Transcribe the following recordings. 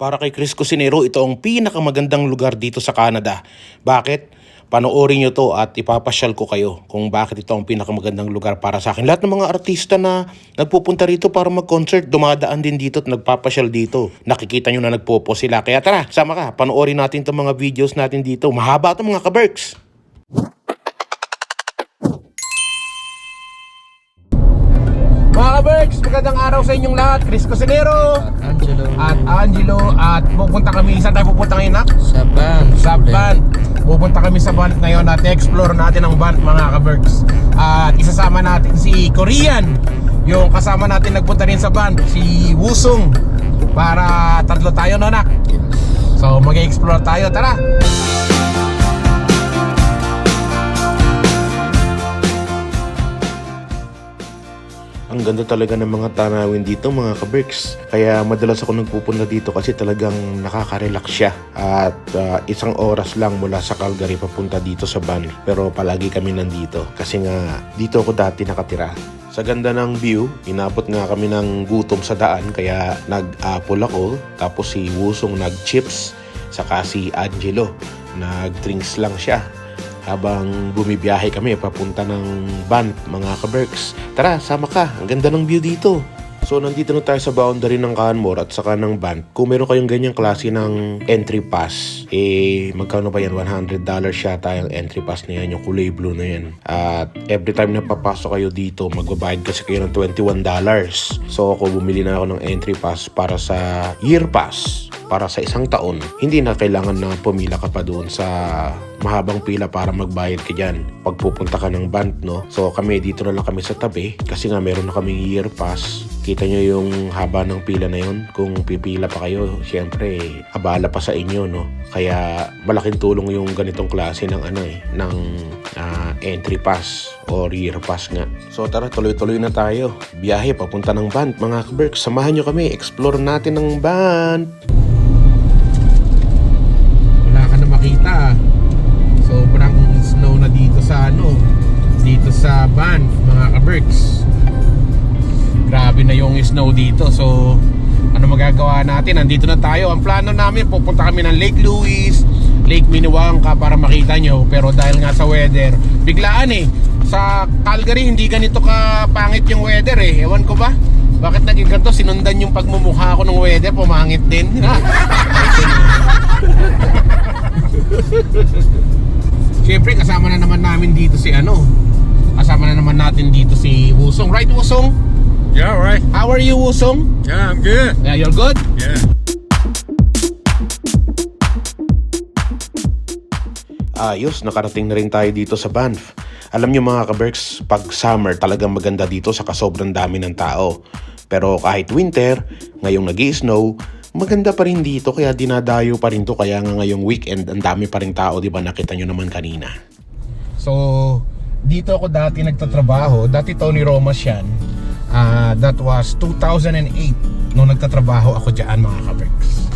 Para kay Chris Cusinero, ito ang pinakamagandang lugar dito sa Canada. Bakit? Panoorin nyo to at ipapasyal ko kayo kung bakit ito ang pinakamagandang lugar para sa akin. Lahat ng mga artista na nagpupunta rito para mag-concert, dumadaan din dito at nagpapasyal dito. Nakikita nyo na nagpopo sila. Kaya tara, sama ka, panoorin natin itong mga videos natin dito. Mahaba ito mga kaberks. Kaberks, magandang araw sa inyong lahat. Chris Cusinero Angelo at Angelo at pupunta kami. Saan tayo pupunta ngayon, Nak? sa van sa van. Pupunta kami sa van ngayon at explore natin ang van mga kaberks. At isasama natin si Korean. Yung kasama natin nagpunta rin sa van, si Wusong. Para tatlo tayo no nak. So mag-explore tayo, tara. Ang ganda talaga ng mga tanawin dito mga kaberks. Kaya madalas ako nagpupunta dito kasi talagang nakaka-relax siya. At ah, isang oras lang mula sa Calgary papunta dito sa van. Pero palagi kami nandito kasi nga dito ako dati nakatira. Sa ganda ng view, inabot nga kami ng gutom sa daan kaya nag-apple ako. Tapos si Wusong nag-chips. Saka si Angelo nag-drinks lang siya habang bumibiyahe kami papunta ng van mga kaberks. Tara, sama ka. Ang ganda ng view dito. So, nandito na tayo sa boundary ng Canmore at saka ng van. Kung meron kayong ganyang klase ng entry pass, eh, magkano ba yan? $100 yata yung entry pass na yan, yung kulay blue na yan. At every time na papasok kayo dito, magbabayad kasi kayo ng $21. So, ako bumili na ako ng entry pass para sa year pass para sa isang taon, hindi na kailangan na pumila ka pa doon sa mahabang pila para magbayad ka dyan pag pupunta ka ng band, no? So kami dito na lang kami sa tabi kasi nga meron na kaming year pass. Kita nyo yung haba ng pila na yun. Kung pipila pa kayo, syempre, abala pa sa inyo, no? Kaya malaking tulong yung ganitong klase ng ano eh, ng ah, entry pass or year pass nga. So tara, tuloy-tuloy na tayo. Biyahe papunta ng band, mga kaberks. Samahan nyo kami, explore natin ng band. Wala ka na makita. Sobrang snow na dito sa ano, dito sa Banff, mga kaberks. Na yung snow dito. So, ano magagawa natin? Nandito na tayo. Ang plano namin, pupunta kami ng Lake Louise, Lake Minnewanka para makita nyo. Pero dahil nga sa weather, biglaan eh. Sa Calgary, hindi ganito ka pangit yung weather eh. Ewan ko ba? Bakit naging ganito? Sinundan yung pagmumukha ko ng weather, pumangit din. Siyempre, kasama na naman namin dito si ano. Kasama na naman natin dito si Wusong. Right, Wusong? Yeah, right. How are you, Wusong? Yeah, I'm good. Yeah, you're good? Yeah. Ayos, nakarating na rin tayo dito sa Banff. Alam nyo mga kaberks, pag summer talagang maganda dito sa kasobrang dami ng tao. Pero kahit winter, ngayong nag snow maganda pa rin dito kaya dinadayo pa rin to. Kaya nga ngayong weekend, ang dami pa rin tao, di ba? Nakita nyo naman kanina. So, dito ako dati nagtatrabaho. Dati Tony Romas yan. Ah, that was 2008 nung nagtatrabaho ako dyan mga kaberks.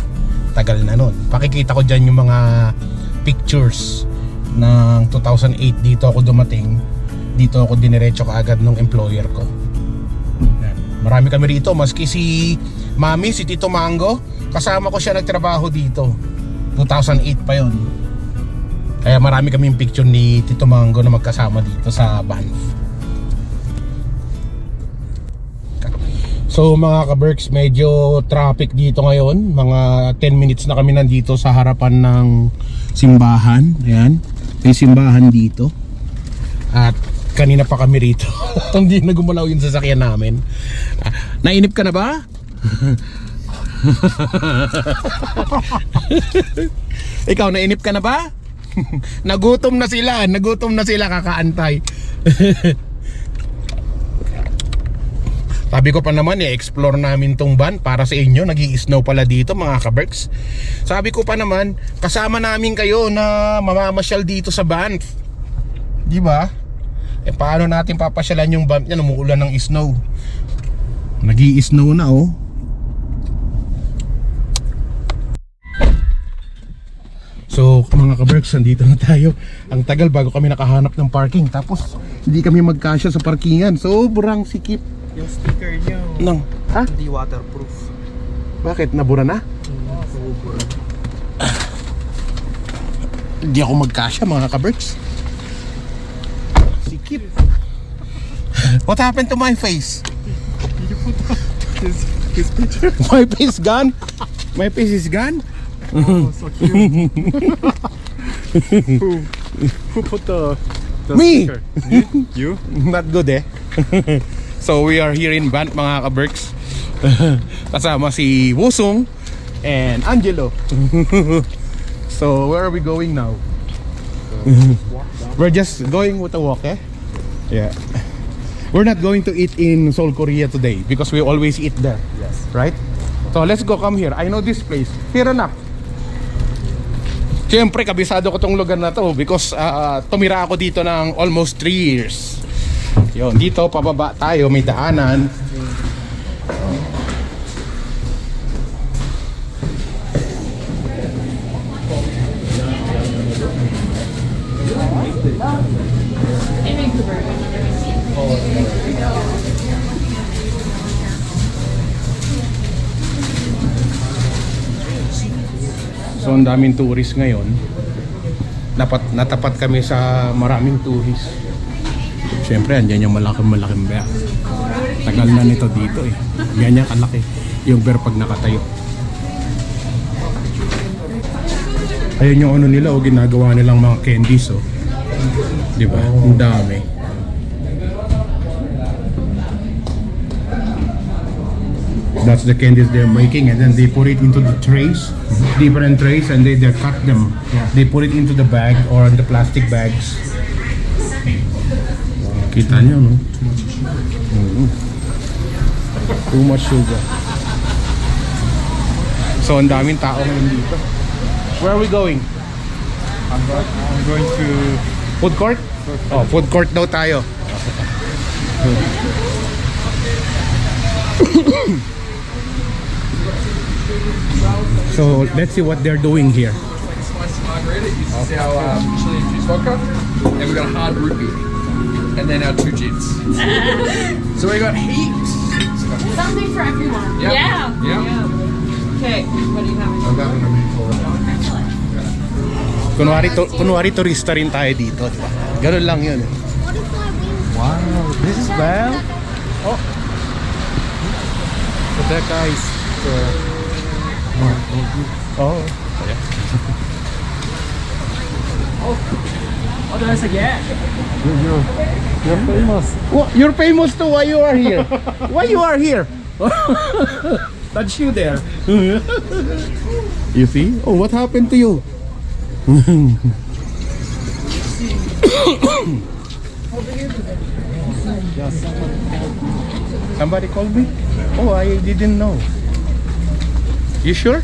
Tagal na nun. Pakikita ko dyan yung mga pictures ng 2008 dito ako dumating. Dito ako diniretso kaagad ng employer ko. Marami kami rito. Maski si Mami, si Tito Mango, kasama ko siya nagtrabaho dito. 2008 pa yon. Kaya marami kaming picture ni Tito Mango na magkasama dito sa Banff. So mga ka-Berks, medyo traffic dito ngayon. Mga 10 minutes na kami nandito sa harapan ng simbahan. Ayan. May simbahan dito. At kanina pa kami rito. Hindi na gumalaw yung sasakyan namin. Ah, nainip ka na ba? Ikaw, nainip ka na ba? nagutom na sila. Nagutom na sila kakaantay. Sabi ko pa naman, i-explore namin tong van para sa inyo. nag snow pala dito mga kaberks. Sabi ko pa naman, kasama namin kayo na mamamasyal dito sa van. Di ba? Eh paano natin papasyalan yung van yan? Umuulan ng snow. nag snow na oh. So mga kaberks, nandito na tayo. Ang tagal bago kami nakahanap ng parking. Tapos hindi kami magkasya sa parkingan. Sobrang sikip yung sticker niyo. Nang, ha? Ah? Hindi waterproof. Bakit? Nabura na? Oo, nabubura. Hindi ako magkasya mga kaberks. Sikip. What happened to my face? You put his, his picture. My face gone? My face is gone? Oh, so cute. who, who put the, the Me! Sticker? You? Not good eh. so we are here in Bant mga kaberks. Kasama si Wusong and Angelo. so where are we going now? We're just going with a walk eh? Yeah. We're not going to eat in Seoul, Korea today because we always eat there. Yes. Right? So let's go come here. I know this place. Here anak. Siyempre, kabisado ko tong lugar na to because ah, tumira ako dito ng almost 3 years. Yun, dito pababa tayo, may daanan. So ang daming tourist ngayon. Napat, natapat kami sa maraming tourist. Siyempre, andyan yung malaking malaking bear. Tagal na nito dito eh. Ganyan kalaki yung bear pag nakatayo. Ayun yung ano nila o ginagawa nilang mga candies oh. Di ba? Ang dami. That's the candies they're making and then they put it into the trays, different trays and they, they cut them. They put it into the bag or the plastic bags. Kita nyo, no? Too much sugar. So, ang daming tao ngayon dito. Where are we going? I'm, go- I'm going to Food court? Oh, food court daw tayo. so, let's see what they're doing here. margarita. You see our um, chili infused vodka, and we got a hard root beer, and then our two gins. so we got heaps. Something for everyone. Yep. Yeah. Yep. Okay, what do you have? Kunwari, to, kunwari turista rin tayo dito, di ba? Ganun lang yun. Wow, this is Belle. Oh. So that guy's the. Uh, oh. Oh, there's a yeah. You're, you're, you're famous. Wha- You're famous too. Why you are here? Why you are here? That's you there. you see? Oh, what happened to you? Somebody called me? Oh, I didn't know. You sure?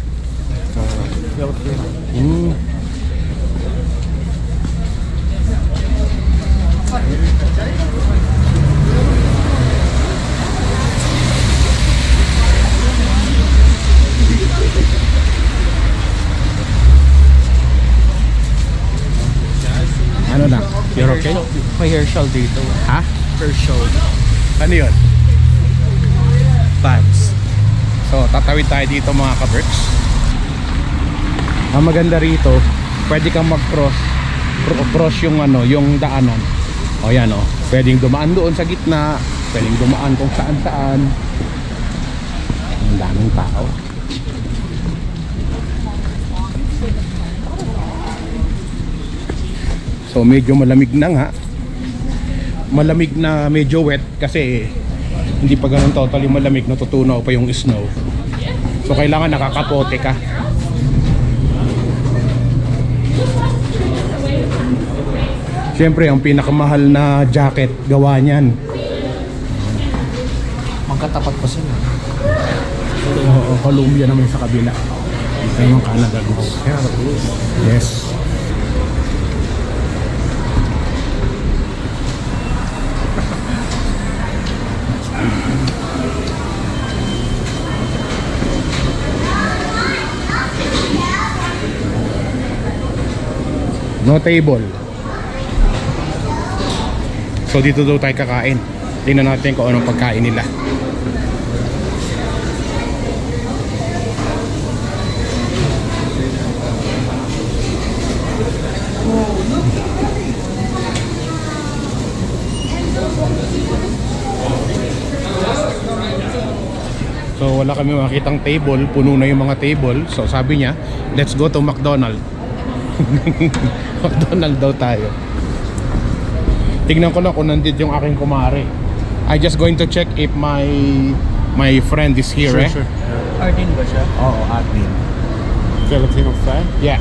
Mm. Herschel dito. Ha? Herschel. Ano yun? Bags. So, tatawid tayo dito mga kaberks. Ang maganda rito, pwede kang mag-cross. Cro- Cross yung ano, yung daanan. O yan o. Pwedeng dumaan doon sa gitna. Pwedeng dumaan kung saan saan. Ang daming tao. So medyo malamig na nga. Malamig na medyo wet kasi hindi pa ganun totally malamig natutunaw pa yung snow so kailangan nakakapote ka Siyempre, ang pinakamahal na jacket gawa niyan. Magkatapat pa sila. Oo, naman sa kabila. Ito yung Canada. Yes. No table. So dito daw tayo kakain. Tingnan natin kung anong pagkain nila. So wala kami makitang table, puno na yung mga table. So sabi niya, let's go to McDonald's. McDonald daw tayo. Tignan ko lang kung nandito yung aking kumare. I just going to check if my my friend is here eh. Artin ba siya? Oo, admin. Filipino fan? Yeah.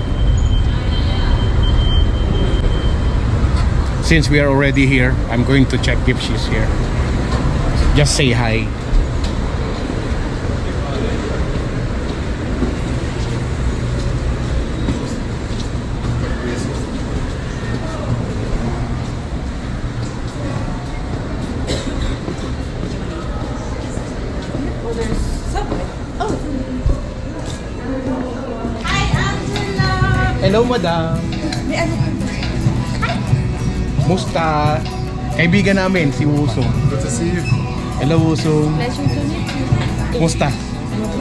Since we are already here, I'm going to check if she's here. Just say. Hi, Madam. Musta? Kaibigan namin, si Wusong. Good to see you. Hello, Wusong. Pleasure to meet you. Musta?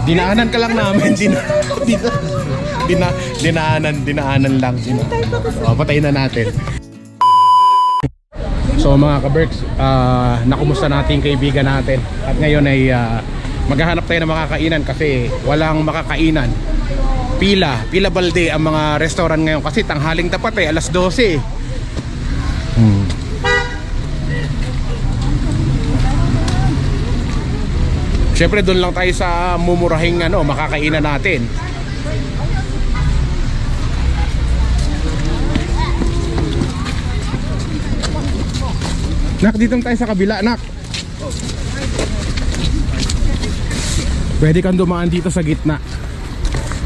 Dinaanan ka lang namin. Dina, dina, dina, dinaanan, dinaanan lang. Dina. O, patayin na natin. So mga ka-Berks, ah, nakumusta natin yung kaibigan natin. At ngayon ay ah, maghahanap tayo ng makakainan kasi walang makakainan. Pila, pila balde ang mga restaurant ngayon kasi tanghaling tapat eh, alas 12 eh. Hmm. Siyempre doon lang tayo sa mumurahing ano, makakainan natin. Nak, dito tayo sa kabila, nak. Pwede kang dumaan dito sa gitna.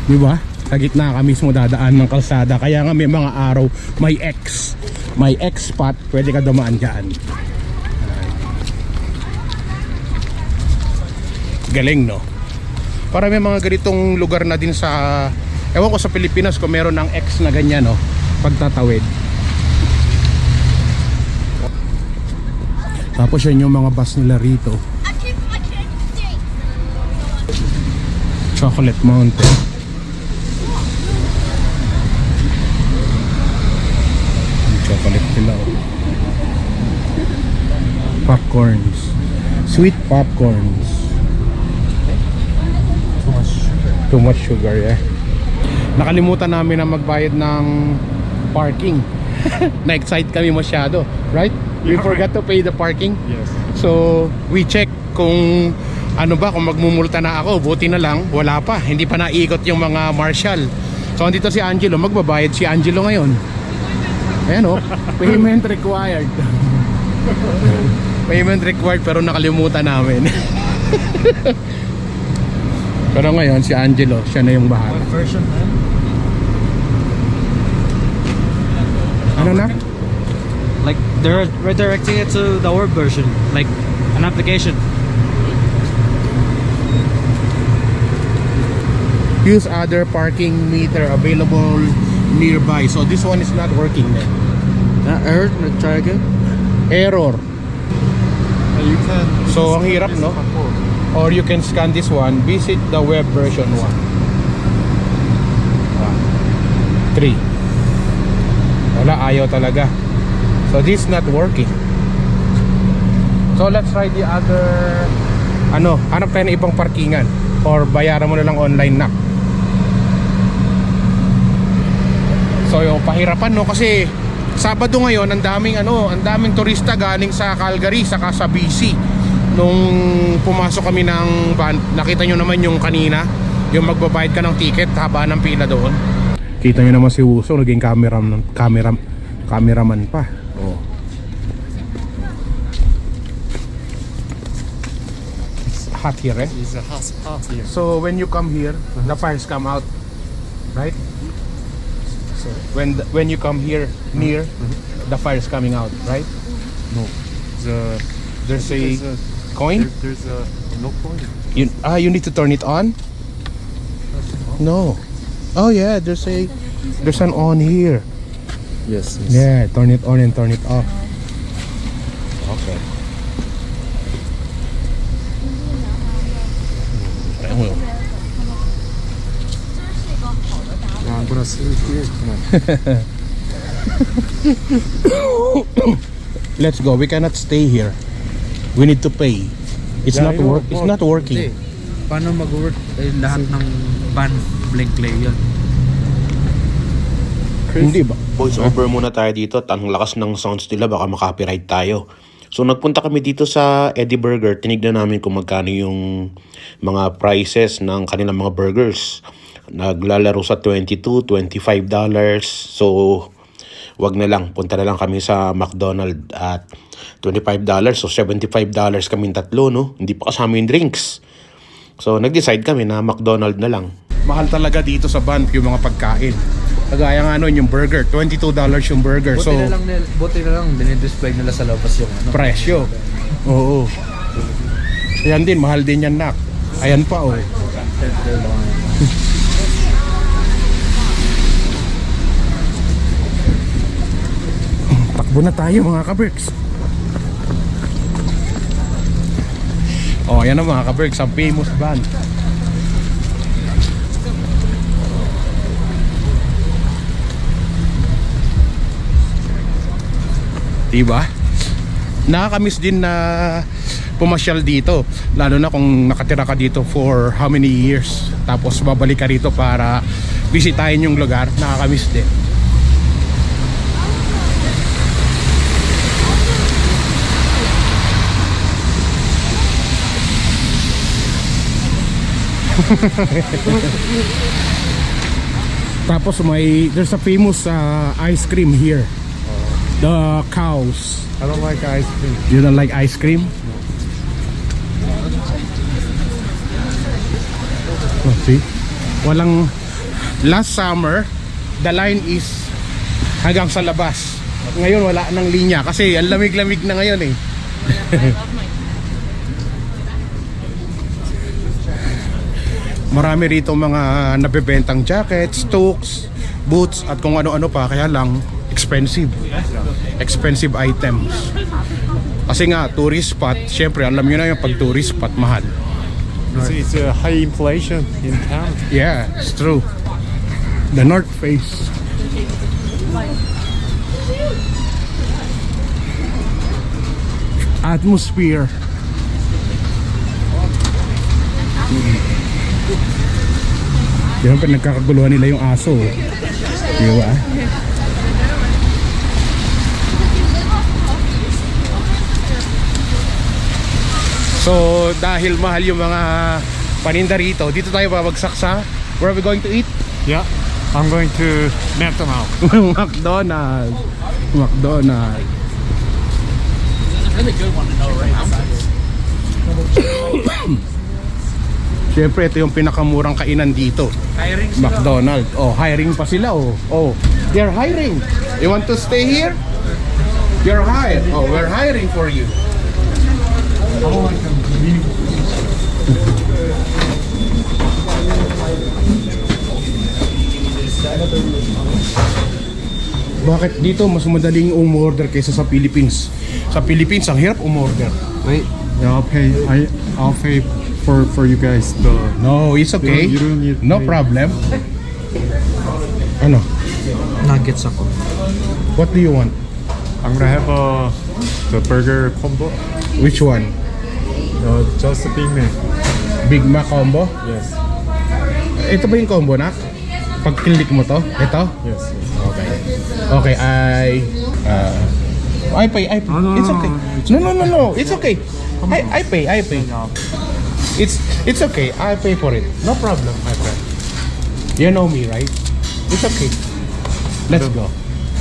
Di ba? Sa gitna ka mismo dadaan ng kalsada. Kaya nga may mga araw, may X. May X spot, pwede ka dumaan dyan. Galing, no? Para may mga ganitong lugar na din sa... Ewan ko sa Pilipinas kung meron ng X na ganyan, no? Pagtatawid. Tapos yan yung mga bus nila rito. Chocolate Mountain. Chocolate nila. oh. Popcorns. Sweet popcorns. Too much sugar, yeah. Nakalimutan namin na magbayad ng parking. Na-excite kami masyado, right? We forgot to pay the parking. Yes. So, we check kung ano ba, kung magmumulta na ako. Buti na lang, wala pa. Hindi pa naikot yung mga marshal. So, andito si Angelo. Magbabayad si Angelo ngayon. Ayan o, payment required. payment required pero nakalimutan namin. pero ngayon, si Angelo, siya na yung bahala. version, man? Ano na? Like, they're redirecting it to the web version. Like, an application. Use other parking meter available nearby. So, this one is not working then. Uh, error, try again. Error. You can. So, ang hirap, no? Or you can scan this one, visit the web version 1. 3. Wala, ayaw talaga. So, this not working. So, let's try the other... Ano, hanap tayo ng ibang parkingan. Or bayaran mo na lang online na. So, yung pahirapan, no? Kasi, Sabado ngayon, ang daming ano, ang daming turista galing sa Calgary, saka sa BC. Nung pumasok kami ng van, nakita nyo naman yung kanina, yung magbabayad ka ng ticket, haba ng pila doon. Kita nyo naman si Wuso, naging camera, camera, cameraman pa. Oh. It's hot here, eh? It's a hot, hot here. So when you come here, the fires come out, when the, when you come here near, the fire is coming out, right? No. The, There's a there's a, coin. there, there's a, no point. You ah, you need to turn it on. No. Oh yeah, there's a there's an on here. Yes, yes. Yeah, turn it on and turn it off. Here. Come on. Let's go. We cannot stay here. We need to pay. It's Yeah, not work. It's not working. hindi. paano mag-work eh, lahat ng band blank play yun? Hindi ba? Voice over muna tayo dito at ang lakas ng sounds nila baka makapiright tayo. So nagpunta kami dito sa Eddie Burger, tinignan namin kung magkano yung mga prices ng kanilang mga burgers. Naglalaro sa 22, 25 dollars. So wag na lang, punta na lang kami sa McDonald at 25 dollars. So 75 dollars kami tatlo, no? Hindi pa kasama yung drinks. So nag-decide kami na McDonald na lang. mahal talaga dito sa Banff yung mga pagkain. Kagaya nga nun, yung burger, $22 yung burger. Buti So, na lang, nil- buti na lang dinidisplay nila sa labas yung ano. presyo. Oo. Ayan din, mahal din yan, nak. Ayan pa, oh. Takbo na tayo, mga kaberks. Oh, ayan na mga kaberks, ang famous band. Diba? Nakakamiss din na pumasyal dito. Lalo na kung nakatira ka dito for how many years. Tapos babalik ka rito para bisitahin yung lugar. Nakakamiss din. Tapos may there's a famous uh, ice cream here. The cows. I don't like ice cream. You don't like ice cream? Oh, see? Walang last summer the line is hanggang sa labas. Ngayon wala nang linya kasi ang lamig-lamig na ngayon eh. Marami rito mga nabebentang jackets, toques, boots at kung ano-ano pa kaya lang expensive. Expensive items. Kasi nga tourist spot, syempre alam niyo na yung pag tourist spot mahal. It's, it's a high inflation in town. Yeah, it's true. The North Face. Atmosphere. Yan pa nagkakaguluhan nila yung aso. Di ba? So dahil mahal yung mga paninda rito, dito tayo babagsak sa where are we going to eat? Yeah. I'm going to McDonald's. McDonald's. McDonald's. Siyempre, ito yung pinakamurang kainan dito. Hiring McDonald's. Oh, hiring pa sila oh. Oh, they're hiring. You want to stay here? You're hired. Oh, we're hiring for you. Bakit dito mas madaling umorder kaysa sa Philippines? Sa Philippines, ang hirap umorder. Wait, Yeah, I'll pay. I I'll pay for for you guys the. No, it's okay. You don't need No problem. Ano? nuggets ako. What do you want? I'm gonna have a the burger combo. Which one? Uh, just a Big Mac. Big Mac combo? Yes. Ito ba yung combo na? Pag click mo to? Ito? Yes. yes. Okay. Okay, I... Uh, I pay, I pay. no, it's no, okay. no, it's No, no, no, no. It's okay. I, I pay, I pay. It's it's okay. I pay for it. No problem, my friend. You know me, right? It's okay. Let's go.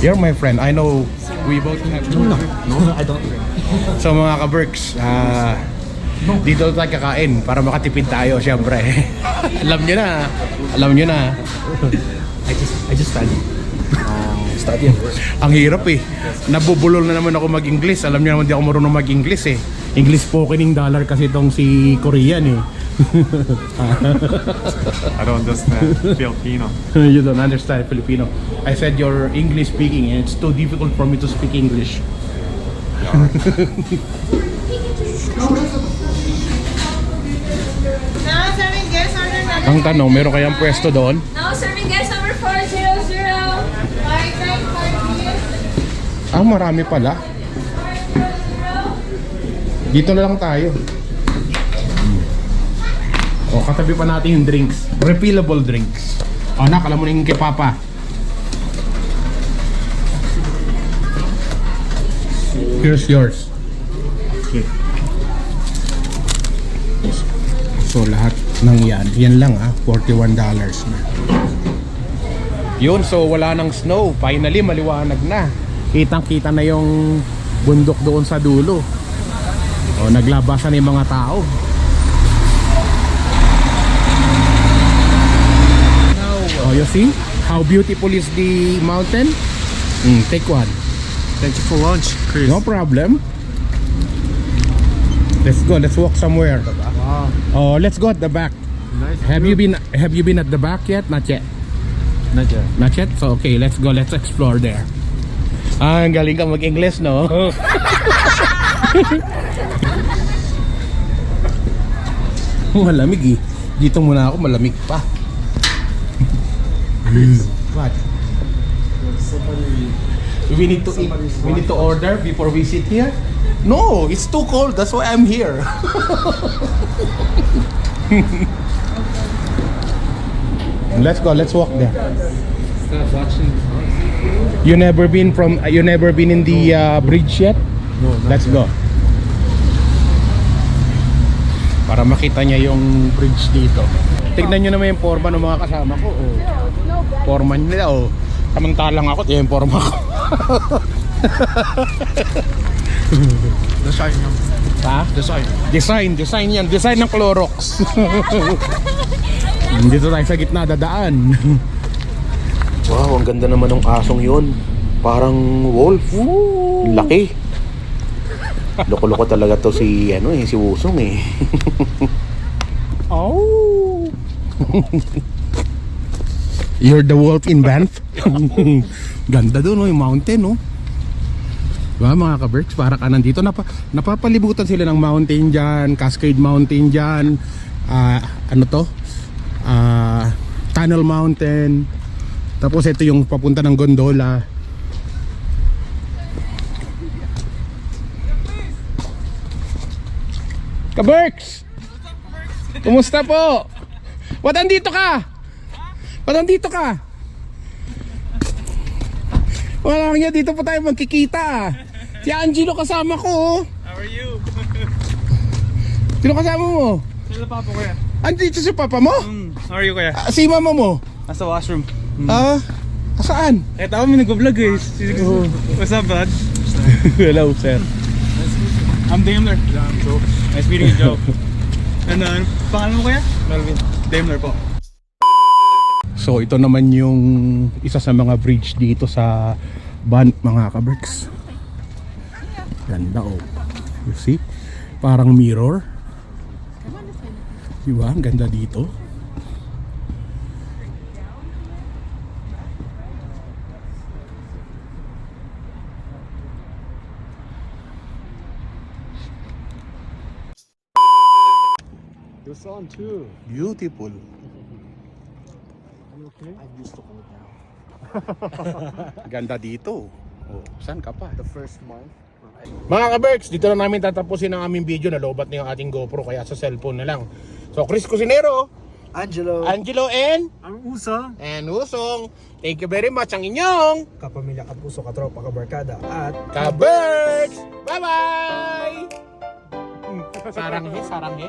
You're my friend. I know we both have... No, No, I don't drink. So mga ka-Berks, ah, dito tayo kakain para makatipid tayo, syempre. alam nyo na, alam nyo na. I just, I just study. Study and work. Ang hirap eh. Nabubulol na naman ako mag-English. Alam niyo naman di ako marunong mag-English eh. English spokening dollar kasi itong si Korean eh. I don't understand Filipino. you don't understand Filipino. I said you're English speaking and it's too difficult for me to speak English. Ang tanong, meron kayang pwesto doon? Now serving guest Ah, marami pala. Dito na lang tayo. O, katabi pa natin yung drinks. Refillable drinks. O, nak, alam mo na yung kay Papa. Here's yours. Okay. So, lahat ng yan. Yan lang ah. $41 na. Yun, so wala nang snow. Finally, maliwanag na. Kitang-kita na yung bundok doon sa dulo. O, naglabasan na yung mga tao. Oh, you see how beautiful is the mountain? Mm, take one. Thank you for lunch, Chris. No problem. Let's go. Let's walk somewhere. Wow. Oh, let's go at the back. Nice. Have you been Have you been at the back yet? Not yet. Not yet. Not yet? So okay, let's go. Let's explore there. Ah, ang galing ka mag-English, no? malamig eh. Dito muna ako, malamig pa. What? We need to eat. We need to order before we sit here. No, it's too cold. That's why I'm here. Let's go. Let's walk there. Stop watching. You never been from you never been in the uh, bridge yet? No, Let's go. Para makita niya yung bridge dito. Tignan niyo naman yung forma ng mga kasama ko. Oh. Forma nila oh. Samantalang ako, yung forma ko. Design yung ha? design. Design, design yan. Design ng Clorox. Dito tayo sa gitna dadaan. Wow, ang ganda naman ng asong yun. Parang wolf. Laki. Loko-loko talaga to si ano eh, si Wusong eh. Oh. You're the wolf in Banff. Ganda doon, no, yung mountain, no. Diba mga ka-Berks, para ka nandito, napa, napapalibutan sila ng mountain dyan, Cascade Mountain dyan, ah, ano to, Tunnel Mountain, tapos ito yung papunta ng gondola. Ka-Berks! Kumusta po? Ba't andito ka? Ba't andito ka? Wala nga dito pa tayo magkikita. Si Angelo kasama ko. oh. How are you? Sino kasama mo? Sila papa ko ya. Andito si papa mo? How are you kuya? Ah, si mama mo? Nasa washroom. Ah, saan? Eh, tao mo nag-vlog eh. What's up, bud? Hello, sir. I'm Daimler. Nice meeting you, Joe. And uh, pangalan mo kuya? Melvin. Daimler po. So ito naman yung isa sa mga bridge dito sa Banff mga kaberks. Ganda oh. You see? Parang mirror. Diba? Ang ganda dito. Sun too. Beautiful. Ganda dito. Oh, saan ka pa? The first month. Mga ka-Berks, dito na namin tatapusin ang aming video. Nalobat na yung ating GoPro kaya sa cellphone na lang. So, Chris Cusinero, Angelo. Angelo, and, Ang usang. and Usong. Thank you very much ang inyong Kapamilya, kapuso, katropa, kabarkada. At ka-Berks! Bye-bye! Saranghe, saranghe.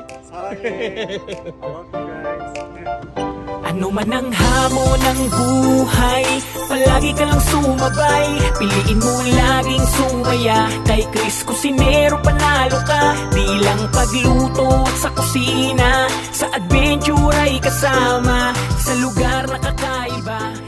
Ano man ang hamon ng buhay Palagi ka lang sumabay. Piliin mo laging sumaya Kay Chris Cusinero panalo ka. Di lang pagluto at sa kusina Sa adventure ay kasama. Sa lugar na kakaiba